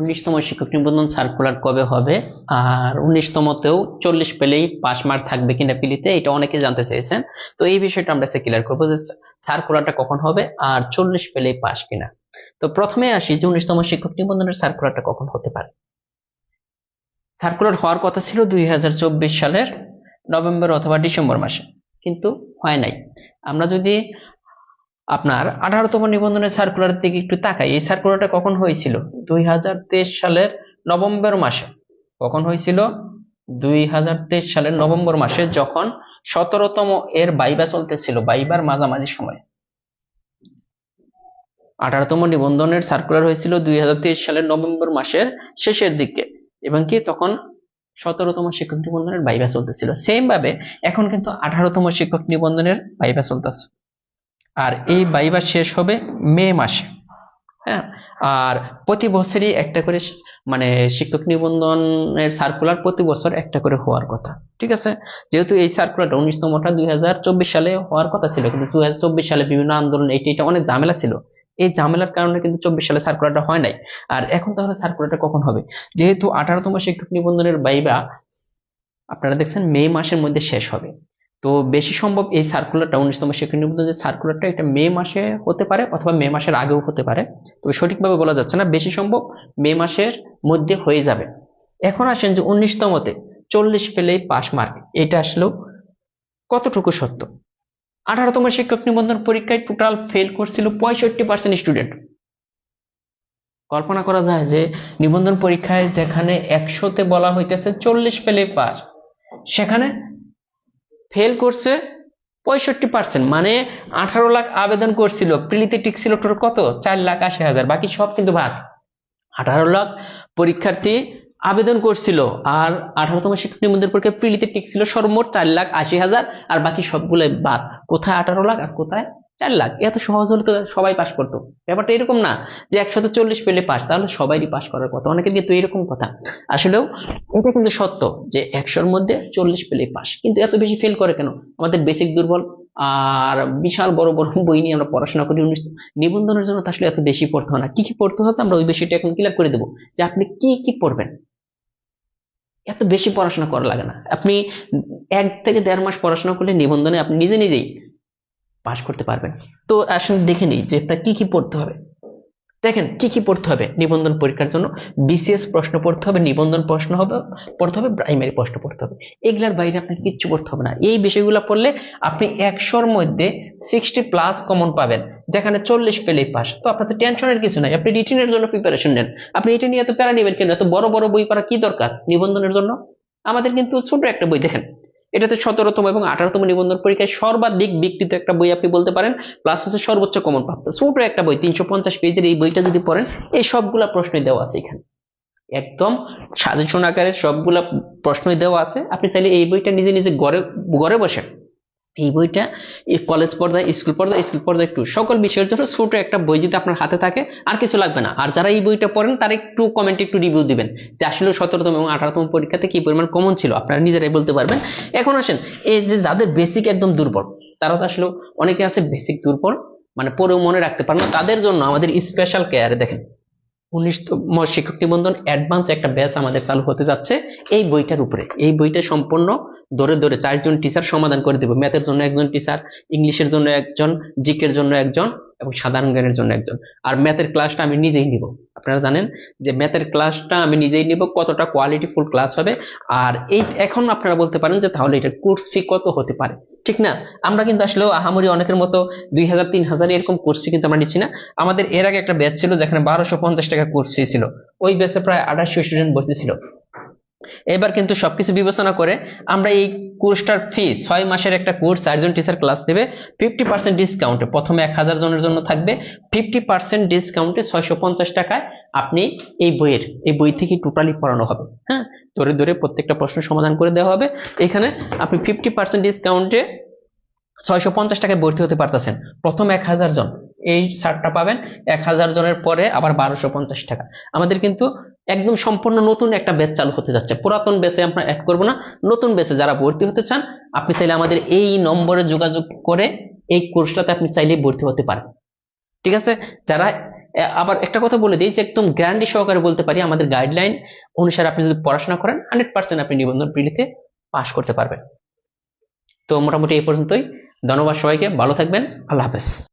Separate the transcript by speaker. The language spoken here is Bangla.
Speaker 1: উনিশতম শিক্ষক নিবন্ধন সার্কুলার কবে হবে? আর উনিশতমতেও চল্লিশ পেলেই পাস মার্ক থাকবে কিনা পিলিতে, এটা অনেকে জানতে চেয়েছেন। তো এই বিষয়টা আমরা ক্লিয়ার করব যে সার্কুলারটা কখন হবে আর চল্লিশ পেলেই পাস কিনা। তো প্রথমে আসি যে উনিশতম শিক্ষক নিবন্ধনের সার্কুলারটা কখন হতে পারে। সার্কুলার হওয়ার কথা ছিল দুই হাজার চব্বিশ সালের নভেম্বর অথবা ডিসেম্বর মাসে, কিন্তু হয় নাই। আমরা যদি আপনার আঠারোতম নিবন্ধনের সার্কুলারের দিকে একটু তাকাই। এই সার্কুলারটা কখন হয়েছিল? দুই হাজার তেইশ সালের নভেম্বর মাসে। কখন হয়েছিল? দুই সালের নভেম্বর মাসে, যখন সতেরোতম এর বাইবা চলতেছিল, বাইবার মাঝামাঝি সময়। আঠারোতম নিবন্ধনের সার্কুলার হয়েছিল দুই হাজার তেইশ সালের নভেম্বর মাসের শেষের দিকে। এবং কি? তখন সতেরোতম শিক্ষক নিবন্ধনের বাইবা চলতেছিল। সেম ভাবে এখন কিন্তু আঠারোতম শিক্ষক নিবন্ধনের বাইবা চলতেছে। আর এই বাইবা শেষ হবে মে মাসে। হ্যাঁ? আর প্রতি বছরই একটা করে মানে শিক্ষক নিবন্ধনের সার্কুলার প্রতি বছর একটা করে হওয়ার কথা, ঠিক আছে? যেহেতু এই সার্কুলারটা উনিশতমটা দুই হাজার চব্বিশ সালে হওয়ার কথা ছিল, কিন্তু দুই হাজার চব্বিশ সালে বিভিন্ন আন্দোলন, এইটা এটা অনেক ঝামেলা ছিল। এই ঝামেলার কারণে কিন্তু চব্বিশ সালে সার্কুলারটা হয় নাই। আর এখন তাহলে সার্কুলারটা কখন হবে? যেহেতু আঠারোতম শিক্ষক নিবন্ধনের বাইবা আপনারা দেখছেন মে মাসের মধ্যে শেষ হবে। তো বেশি সম্ভব এই সার্কুলারটা উনিশতম শিক্ষক নিবন্ধন যে সার্কুলারটা এটা মে মাসে হতে পারে অথবা মে মাসের আগেও হতে পারে। তবে সঠিকভাবে বলা যাচ্ছে না, বেশি সম্ভব মে মাসের মধ্যে হয়ে যাবে। এখন আসেন যে উনিশতমতে চল্লিশ পেলেই পাস মার্ক, এটা আসলেও কতটুকু সত্য? আঠারোতম শিক্ষক নিবন্ধন পরীক্ষায় টোটাল ফেল করছিল পঁয়ষট্টি পার্সেন্ট স্টুডেন্ট কল্পনা করা যায় যে নিবন্ধন পরীক্ষায় যেখানে একশোতে বলা হইতেছে চল্লিশ পেলে পাস সেখানে ফেল করছে পঁয়ষট্টি পার্সেন্ট মানে আঠারো লাখ আবেদন করছিল, প্রিলিতে টিকছিল টোটাল কত? চার লাখ আশি হাজার, বাকি সব কিন্তু ভাগ আঠারো লাখ পরীক্ষার্থী আবেদন করছিল, আর আঠারোতম শিক্ষক নিবন্ধন পরীক্ষা প্রিলিতে টিকছিল সর্বমোট চার লাখ আশি হাজার, আর বাকি সবগুলো বাদ। কোথায় আঠারো লাখ আর কোথায় চার লাখ। এত সহজ হলে তো সবাই পাস করতো। ব্যাপারটা এরকম না যে একশত চল্লিশ পেলে পাস তাহলে সবাইই পাস করার কথা। অনেকে দিয়ে তো এরকম কথা। আসলেও এটা কিন্তু সত্য যে একশোর মধ্যে চল্লিশ পেলে পাস কিন্তু এত বেশি ফেল করে কেন? আমাদের বেসিক দুর্বল আর বিশাল বড় বড় বই নিয়ে আমরা পড়াশোনা করি নিবন্ধনের জন্য আসলে এত বেশি পড়তে হয় না। কি কি পড়তে হবে আমরা ওই বিষয়টা এখন ক্লিয়ার করে দেবো যে আপনি কি কি পড়বেন। এত বেশি পড়াশোনা করা লাগে না। আপনি এক থেকে দেড় মাস পড়াশোনা করলে নিবন্ধনে আপনি নিজে নিজেই পাশ করতে পারবেন। তো আসলে দেখে নিই যে আপনার কি কি পড়তে হবে। দেখেন, কি কি পড়তে হবে নিবন্ধন পরীক্ষার জন্য? বিসিএস প্রশ্ন পড়তে হবে, নিবন্ধন প্রশ্ন হবে, পড়তে হবে প্রাইমারি প্রশ্ন পড়তে হবে। এগুলার বাইরে আপনার কিচ্ছু পড়তে হবে না। এই বিষয়গুলো পড়লে আপনি একশোর মধ্যে সিক্সটি প্লাস কমন পাবেন, যেখানে চল্লিশ পেলেই পাস তো আপনার তো টেনশনের কিছু নাই। আপনি রিটিনের জন্য প্রিপারেশন নেন। আপনি এটা নিয়ে এত প্যারা নেবেন কেন? এত বড় বড় বই পড়া কি দরকার নিবন্ধনের জন্য? আমাদের কিন্তু ছোট একটা বই, দেখেন। এটাতে সতেরোতম এবং আঠারোতম নিবন্ধন পরীক্ষায় সর্বাধিক বিকৃত একটা বই আপনি বলতে পারেন প্লাস হচ্ছে সর্বোচ্চ কমন প্রাপ্ত ছোট একটা বই, তিনশো পঞ্চাশ পেজের এই বইটা যদি পড়েন, এই সবগুলা প্রশ্নই দেওয়া আছে এখানে। একদম সাজেশন আকারে সবগুলা প্রশ্নই দেওয়া আছে। আপনি চাইলে এই বইটা নিজে নিজে গড়ে গড়ে বসে এই বইটা কলেজ পর্যায়ে স্কুল পর্যায়ে স্কুল পর্যায়ে একটু সকল বিষয়ের জন্য ছোট একটা বই যদি আপনার হাতে থাকে, আর কিছু লাগবে না। আর যারা এই বইটা পড়েন, তারা একটু কমেন্টে একটু রিভিউ দিবেন যে আসলে সতেরোতম এবং আঠারোতম পরীক্ষাতে কি পরিমাণ কমন ছিল, আপনারা নিজেরাই বলতে পারবেন। এখন আসেন, এই যে যাদের বেসিক একদম দুর্বল, তারা তো আসলে অনেকে আছে বেসিক দুর্বল মানে পরেও মনে রাখতে পারে না, তাদের জন্য আমাদের স্পেশাল কেয়ারে দেখেন। উনিশতম শিক্ষক নিবন্ধন অ্যাডভান্স একটা ব্যাচ আমাদের চালু হতে যাচ্ছে এই বইটার উপরে। এই বইটা সম্পূর্ণ ধরে ধরে চারজন টিচার সমাধান করে দেবে। ম্যাথের জন্য একজন টিচার ইংলিশের জন্য একজন জিকের জন্য একজন এবং সাধারণ জ্ঞানের জন্য একজন। আর ম্যাথের ক্লাসটা আমি নিজেই নিব। আপনারা জানেন যে ম্যাথের ক্লাসটা আমি নিজেই নিব, কতটা কোয়ালিটিফুল ক্লাস হবে। আর এই এখন আপনারা বলতে পারেন যে তাহলে এটার কোর্স ফি কত হতে পারে। ঠিক না? আমরা কিন্তু আসলে আহামরি অনেকের মতো দুই হাজার, তিন হাজার এরকম কোর্স ফি কিন্তু আমরা নিচ্ছি না। আমাদের এর আগে একটা ব্যাচ ছিল যেখানে বারোশো পঞ্চাশ টাকা কোর্স ফি ছিল। ওই ব্যাচে প্রায় আঠাশশো স্টুডেন্ট ভর্তি ছিল। এবার কিন্তু সবকিছু বিবেচনা করে আমরা এই কোর্সটার ফি ছয় মাসের একটা কোর্স চারজন টিচার ক্লাস দেবে ফিফটি পার্সেন্ট ডিসকাউন্টে প্রথমে এক হাজার জনের জন্য থাকবে ফিফটি পার্সেন্ট ডিসকাউন্টে ছয়শো পঞ্চাশ টাকায় আপনি এই বইয়ের, এই বই থেকে টোটালি পড়ানো হবে। হ্যাঁ? ধরে ধরে প্রত্যেকটা প্রশ্ন সমাধান করে দেওয়া হবে। এখানে আপনি ফিফটি পার্সেন্ট ডিসকাউন্টে ছয়শো পঞ্চাশ টাকায় ভর্তি হতে পারতেছেন। প্রথম এক হাজার জন, এই ছাড়টা পাবেন, এক হাজার জনের পরে আবার বারোশো পঞ্চাশ টাকা। আমাদের কিন্তু একদম সম্পূর্ণ নতুন একটা ব্যাচ চালু হতে যাচ্ছে। পুরাতন ব্যাচে আমরা অ্যাড করব না। নতুন ব্যাচে যারা ভর্তি হতে চান, আপনি চাইলে আমাদের এই নম্বরে যোগাযোগ করে এই কোর্সটাতে আপনি চাইলে ভর্তি হতে পারেন ঠিক আছে? যারা আবার একটা কথা বলে দিই যে একদম গ্যারান্টি সহকারে বলতে পারি, আমাদের গাইডলাইন অনুসারে আপনি যদি পড়াশোনা করেন হান্ড্রেড পার্সেন্ট আপনি নিবন্ধন প্রিলিতে পাশ করতে পারবেন। তো মোটামুটি এই পর্যন্তই। ধন্যবাদ সবাইকে। ভালো থাকবেন। আল্লাহ হাফেজ।